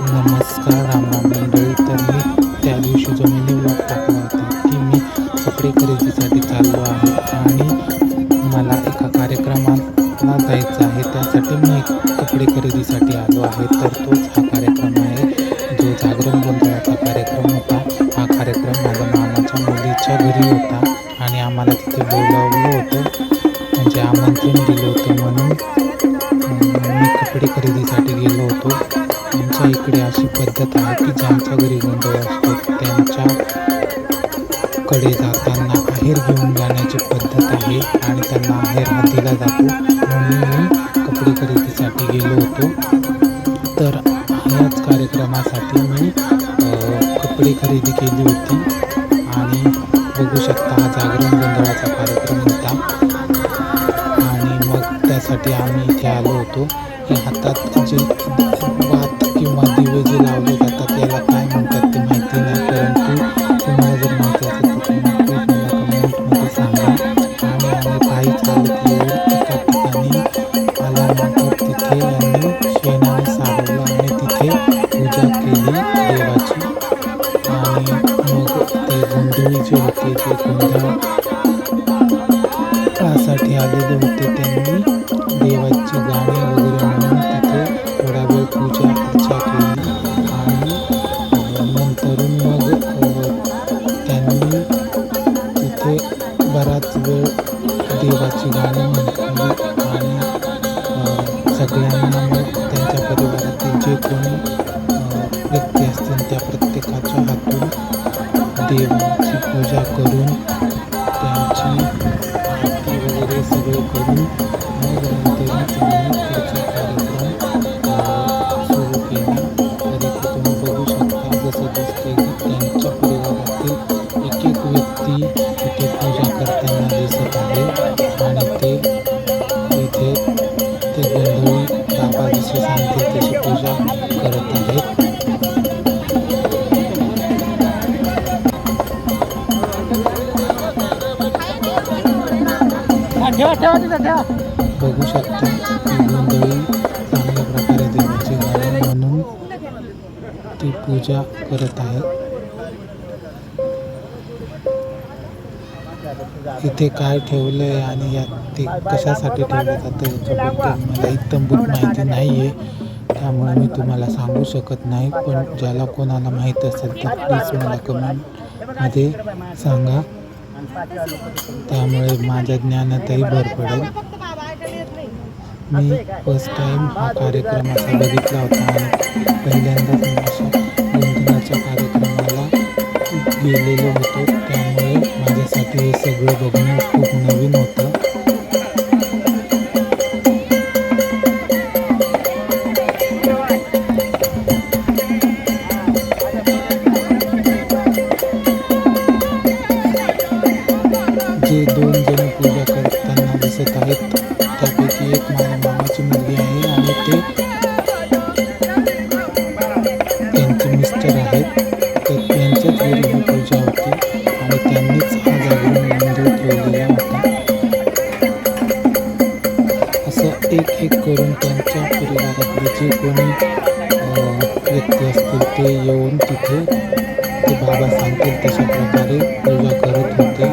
नमस्कार रामराम मंडळी तर मी त्या दिवशी जो मी निवड टाकला होता. की मी कपडे खरेदीसाठी चाललो आहे आणि मला एका कार्यक्रमाला जायचं आहे. त्यासाठी मी कपडे खरेदीसाठी आलो आहे. तर तोच हा कार्यक्रम आहे. जो जागरण गोंधळाचा कार्यक्रम होता. हा कार्यक्रम माझ्या मामाच्या मुलीच्या घरी होता आणि आम्हाला तिथे बोलावलं होतं. म्हणजे आमंत्रण दिलं होतं. करण्याची पद्धत आहे आणि त्यांना आहेर हा दिला जातो. म्हणून मी कपडे खरेदीसाठी गेलो होतो. तर ह्याच कार्यक्रमासाठी मी कपडे खरेदी केली होती. आणि बघू शकता हा जागरण गोंधळाचा कार्यक्रम होता. आणि मग त्यासाठी आम्ही इथे आलो होतो. हे हातात जे पूजा केली देवाची. आणि मग ते गोंधळी जे होते ते गोंधळ. त्यासाठी आलेले होते त्यांनी. देवाची गाणी वगैरे म्हणून तिथे थोडा वेळ पूजा अर्चा केली. आणि नंतर मग त्यांनी तिथे बराच वेळ देवाची गाणी म्हटली. आणि सगळ्यांना मग त्यांच्या परिवारातील जे कोणी देवाची पूजा बघू शकता. ही गोंधळी चांगल्या प्रकारे देवाची गाणी म्हणून ती पूजा करत आहे इथे काय ठेवलं आहे आणि यात ते कशासाठी ठेवलं जातं याच्याबद्दल मला इत्तंभूत माहिती नाही आहे त्यामुळे मी तुम्हाला सांगू शकत नाही. पण ज्याला कोणाला माहीत असेल तर प्लीज मला कमेंटमध्ये सांगा. त्यामुळे माझ्या ज्ञानातही भर पडेल. मी फर्स्ट टाईम हा कार्यक्रम असा बघितला होता आणि पहिल्यांदाच मी अशा गोंधळाच्या कार्यक्रमाला गेलेलो होतो. त्यामुळे माझ्यासाठी हे सगळं बघणं आहेत. त्यापैकी एक माझ्या मामाची मुलगी आहे आणि ते त्यांचे मिस्टर आहेत. तर त्यांच्याच घरी ही पूजा होती आणि त्यांनीच हा जागरण गोंधळ ठेवलेला होता. असं एक एक करून त्यांच्या परिवारातले जे कोणी व्यक्ती असतील ते येऊन तिथे ते बाबा सांगतील तशा प्रकारे पूजा करत होते.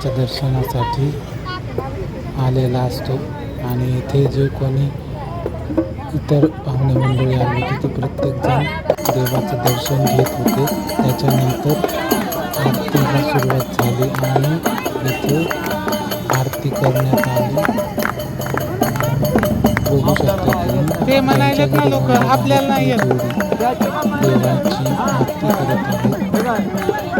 देवाच्या दर्शनासाठी आलेला असतो. आणि इथे जे कोणी इतर पाहुणे मंडळी आले होते प्रत्येकजण देवाचं दर्शन घेत होते. त्याच्यानंतर आरतीला सुरुवात झाली आणि इथे आरती करण्यात आली. बघू शकता लोक आपल्याला देवाची आरती करत आहे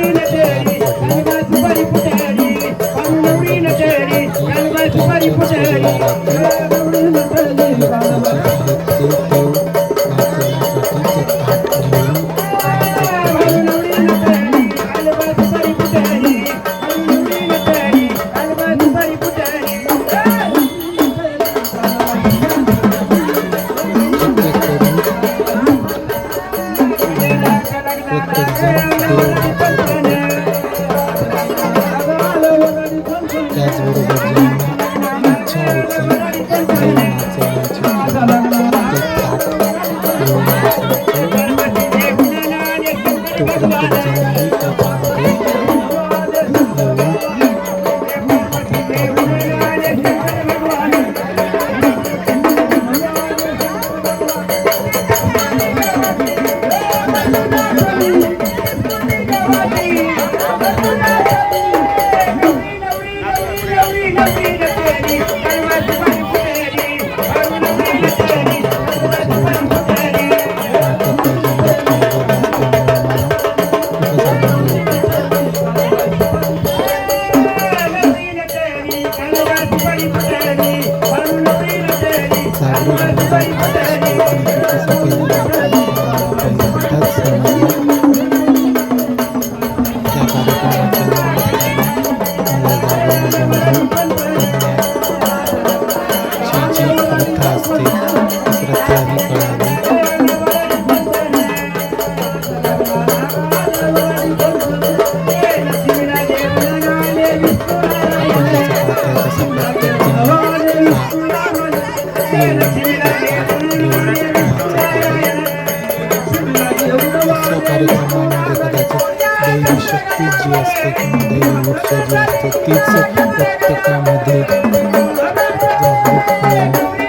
शक्ती जी असते किंवा ऊर्जा जी असते तीच प्रत्येकामध्ये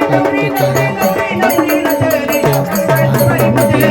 प्रत्येकाला त्या समाजामध्ये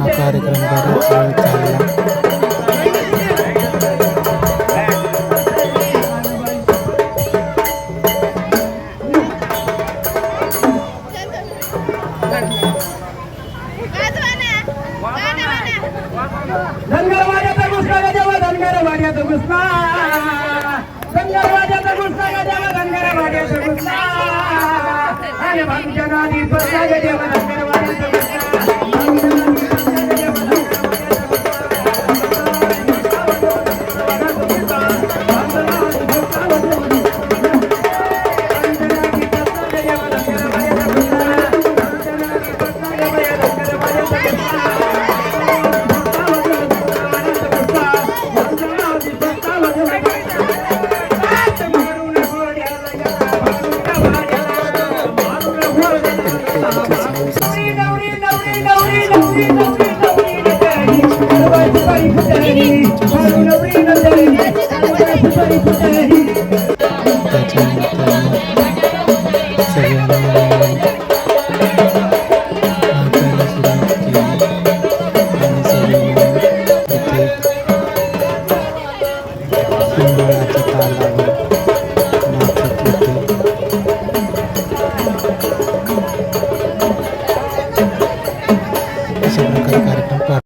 આ કાર્યક્રમ દ્વારા ચાલ્યા Terus, nah, dengar wajah terus, nah, jangan dengar wajah terus, nah. जगाधिपत्याय देव नंदनवान